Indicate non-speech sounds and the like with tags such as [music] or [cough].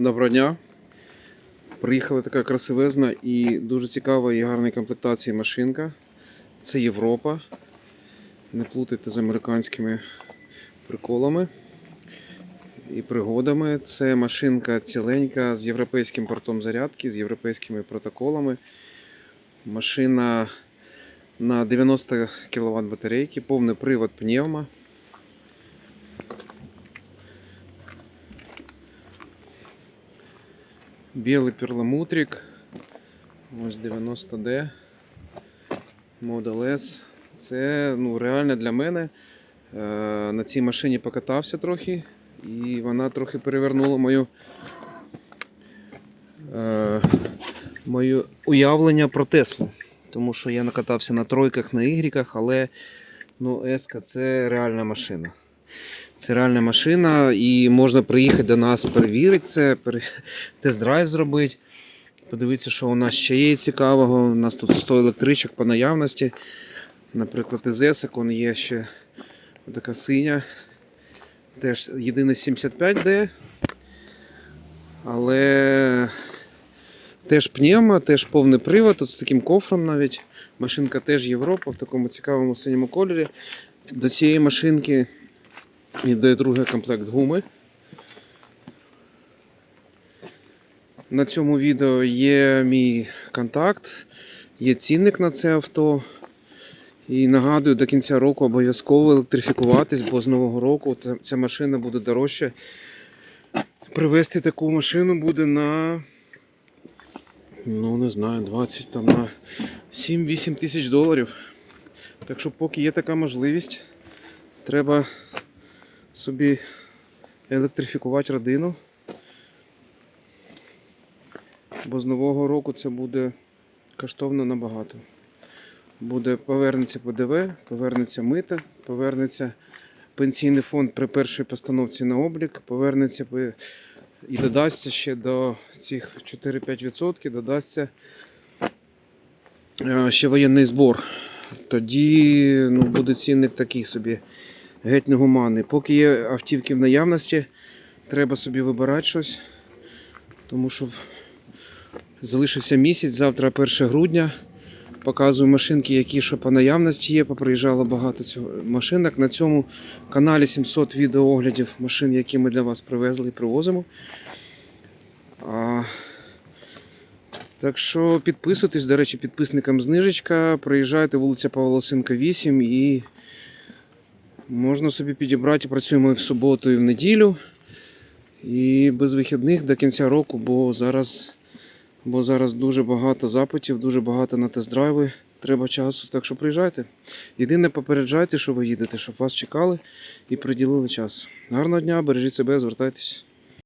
Доброго дня. Приїхала така красивезна і дуже цікава і гарної комплектації машинка. Це Європа. Не плутайте з американськими приколами і пригодами. Це машинка ціленька з європейським портом зарядки, з європейськими протоколами. Машина на 90 кВт батарейки, повний привод пневма. Білий перламутрик. Ось 90D. Model S. Це ну, реально для мене. Е, на цій машині покатався трохи, і вона трохи перевернула мою, е, моє уявлення про Теслу. Тому що я накатався на тройках, на ігріках, але ну, S це реальна машина. Це реальна машина, і можна приїхати до нас, перевірити це, [laughs] тест-драйв зробити. Подивитися, що у нас ще є цікавого. У нас тут 100 електричок по наявності. Наприклад, із есок є ще така синя. Теж єдине 75D. Але теж пневма, теж повний привод, тут з таким кофром навіть. Машинка теж Європа в такому цікавому синьому кольорі. До цієї машинки Іде другий комплект гуми. На цьому відео є мій контакт, є цінник на це авто. І нагадую, до кінця року обов'язково електрифікуватись, бо з нового року ця, машина буде дорожче. Привезти таку машину буде на ну не знаю, 20 там на 7-8 тисяч доларів. Так що поки є така можливість, треба собі електрифікувати родину. Бо з нового року це буде коштовно набагато. Буде повернеться ПДВ, повернеться мита, повернеться пенсійний фонд при першій постановці на облік, повернеться і додасться ще до цих 4-5%, додасться е, ще воєнний збор. Тоді ну, буде цінник такий собі геть негуманний. Поки є автівки в наявності, треба собі вибирати щось. Тому що залишився місяць, завтра 1 грудня. Показую машинки, які що по наявності є. Поприїжджало багато цього машинок. На цьому каналі 700 відеооглядів машин, які ми для вас привезли і привозимо. А, так що підписуйтесь, до речі, підписникам знижечка. Приїжджайте вулиця Павла Лосенка 8 і Можна собі підібрати, працюємо в суботу, і в неділю. І без вихідних до кінця року, бо зараз, бо зараз дуже багато запитів, дуже багато на тест-драйви. Треба часу, так що приїжджайте. Єдине попереджайте, що ви їдете, щоб вас чекали і приділили час. Гарного дня, бережіть себе, звертайтесь.